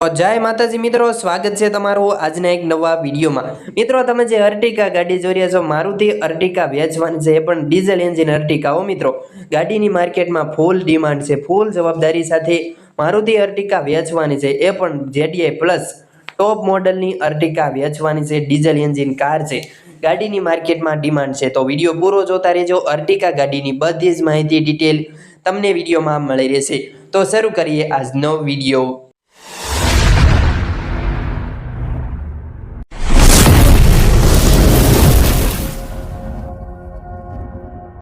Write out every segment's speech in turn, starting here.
જય માતાજી મિત્રો, સ્વાગત છે તમારું આજના એક નવા વિડીયોમાં. મિત્રો, તમે જે અર્ટિકા ગાડી જોઈ રહ્યા છો, મારુતિ અર્ટિકા વેચવાની છે, એ પણ ડીઝલ એન્જિન અર્ટિકાઓ મિત્રો. ગાડીની માર્કેટમાં ફૂલ ડિમાન્ડ છે ફૂલ જવાબદારી સાથે મારુતિ અર્ટિકા વેચવાની છે, એ પણ જેડીઆઈ પ્લસ ટોપ મોડલની અર્ટિકા વેચવાની છે, ડીઝલ એન્જિન કાર છે. ગાડીની માર્કેટમાં ડિમાન્ડ છે, તો વીડિયો પૂરો જોતા રહેજો. અર્ટિકા ગાડીની બધી જ માહિતી ડિટેલ તમને વિડીયોમાં મળી રહેશે. તો શરૂ કરીએ આજનો વીડિયો.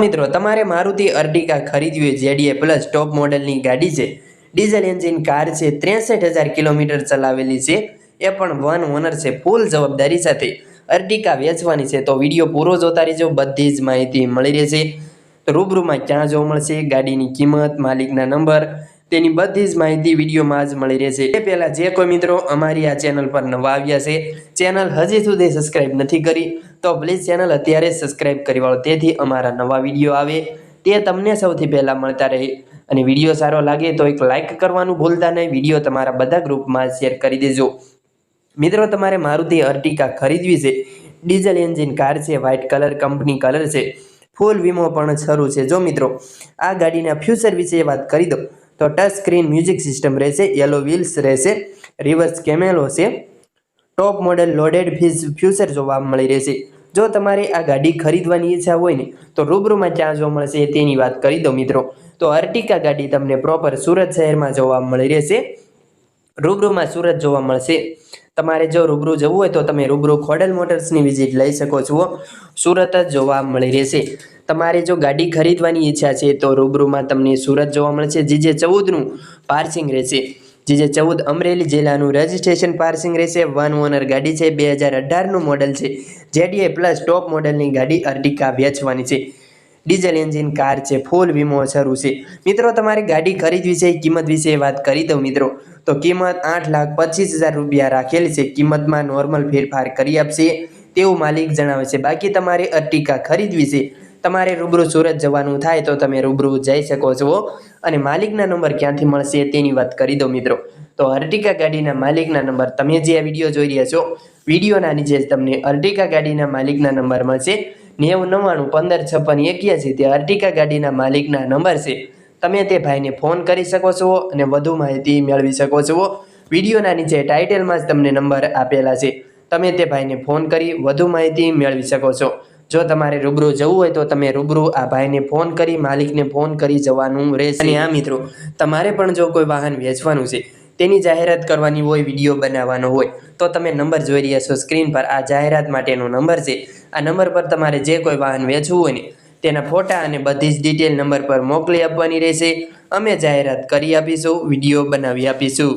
મિત્રો, તમારે મારુતિ અર્ટિકા ખરીદવી હોય જેડીએ પ્લસ ટોપ મોડલની ગાડી છે. ડીઝલ એન્જિન કાર છે, ત્રેસઠ હજાર કિલોમીટર ચલાવેલી છે. એ પણ વન ઓનર છે, ફૂલ જવાબદારી સાથે. અર્ટિકા વેચવાની છે તો વીડિયો પૂરો જોતા રહેજો, બધી જ માહિતી મળી રહેશે. રૂબરૂમાં ક્યાં જોવા મળશે? ગાડીની કિંમત, માલિકના નંબર તેની બધી જ માહિતી વિડીયોમાં જ મળી રહેશે. એ પહેલાં જે કોઈ મિત્રો અમારી આ ચેનલ પર નવા આવ્યા છે, ચેનલ હજી સુધી સબસ્ક્રાઈબ નથી કરી, તો પ્લીઝ ચેનલ અત્યારે સબસ્ક્રાઇબ કરી વાળો. તેથી અમારા નવા વીડિયો આવે, તે તમને સૌથી પહેલાં મળતા રહે. અને વીડિયો સારો લાગે તો એક લાઇક કરવાનું ભૂલતા નહીં, વીડિયો તમારા બધા ગ્રુપમાં શેર કરી દેજો. મિત્રો, તમારે મારુતિ અર્ટિકા ખરીદવી છે. ડીઝલ એન્જિન કાર છે, વ્હાઇટ કલર, કંપની કલર છે. ફૂલ વીમો પણ શરૂ છે. જો મિત્રો, આ ગાડીના ફ્યુચર વિશે વાત કરી દો. તો ટચ સ્ક્રીન મ્યુઝિક સિસ્ટમ રહેશે યલો વ્હીલ્સ રહેશે રિવર્સ કેમેલો છે ટોપ મોડેલ લોડેડ ફ્યુચર જોવા મળી રહેશે. જો તમારે આ ગાડી ખરીદવાની ઈચ્છા હોય ને, તો રૂબરૂમાં ક્યાં જોવા મળશે તેની વાત કરી દો મિત્રો. તો અર્ટિકા ગાડી તમને પ્રોપર સુરત શહેરમાં જોવા મળી રહેશે. રૂબરૂમાં સુરત જોવા મળશે. તમારે જો રૂબરૂ જવું હોય તો તમે રૂબરૂ ખોડલ મોટર્સની વિઝિટ લઈ શકો છો. સુરત જ જોવા મળી રહેશે. તમારે જો ગાડી ખરીદવાની ઈચ્છા છે તો રૂબરૂમાં તમને સુરત જોવા મળશે. જીજે ચૌદનું પાર્સિંગ રહેશે. જીજે ચૌદ અમરેલી જિલ્લાનું રજિસ્ટ્રેશન પાર્સિંગ રહેશે. વન ઓનર ગાડી છે. બે હજાર અઢારનું મોડલ છે. જેડીએ પ્લસ ટોપ મોડલની ગાડી અર્ટિકા વેચવાની છે. ડીઝલ એન્જિન કાર છે ફૂલ વીમો શરૂ છે. મિત્રો, તમારે ગાડી ખરીદવી છે, કિંમત વિશે વાત કરી દઉં મિત્રો. તો કિંમત આઠ લાખ પચીસ હજાર રૂપિયા રાખેલી છે. કિંમતમાં નોર્મલ ફેરફાર કરી આપશે તેવું માલિક જણાવે છે. બાકી તમારે અર્ટિકા ખરીદવી છે. તમારે રૂબરૂ સુરત જવાનું થાય તો તમે રૂબરૂ જઈ શકો છો. અને માલિકના નંબર ક્યાંથી મળશે તેની વાત કરી દો મિત્રો. તો અર્ટિકા ગાડીના માલિકના નંબર તમે જે આ વીડિયો જોઈ રહ્યા છો, વિડીયોના નીચે તમને અર્ટિકા ગાડીના માલિકના નંબર મળશે. નેવું નવ્વાણું પંદર છપ્પન એક્યાસી તે અર્ટિકા ગાડીના માલિકના નંબર છે. તમે તે ભાઈને ફોન કરી શકો છો અને વધુ માહિતી મેળવી શકો છો. વિડીયોના નીચે ટાઇટલમાં જ તમને નંબર આપેલા છે. તમે તે ભાઈને ફોન કરી વધુ માહિતી મેળવી શકો છો. જો તમારે રૂબરૂ જવું હોય તો તમે રૂબરૂ આ ભાઈને ફોન કરી માલિકને ફોન કરી જવાનું રહેશે. અને આ મિત્રો, તમારે પણ જો કોઈ વાહન વેચવાનું છે તેની જાહેરાત કરવાની હોય વીડિયો બનાવવાનો હોય, તો તમે નંબર જોઈ રહ્યા છો સ્ક્રીન પર. આ જાહેરાત માટેનો નંબર છે. આ નંબર પર તમારે જે કોઈ વાહન વેચવું હોય ને, તેના ફોટા અને બધી જ ડિટેલ નંબર પર મોકલી આપવાની રહેશે. અમે જાહેરાત કરી આપીશું વીડિયો બનાવી આપીશું.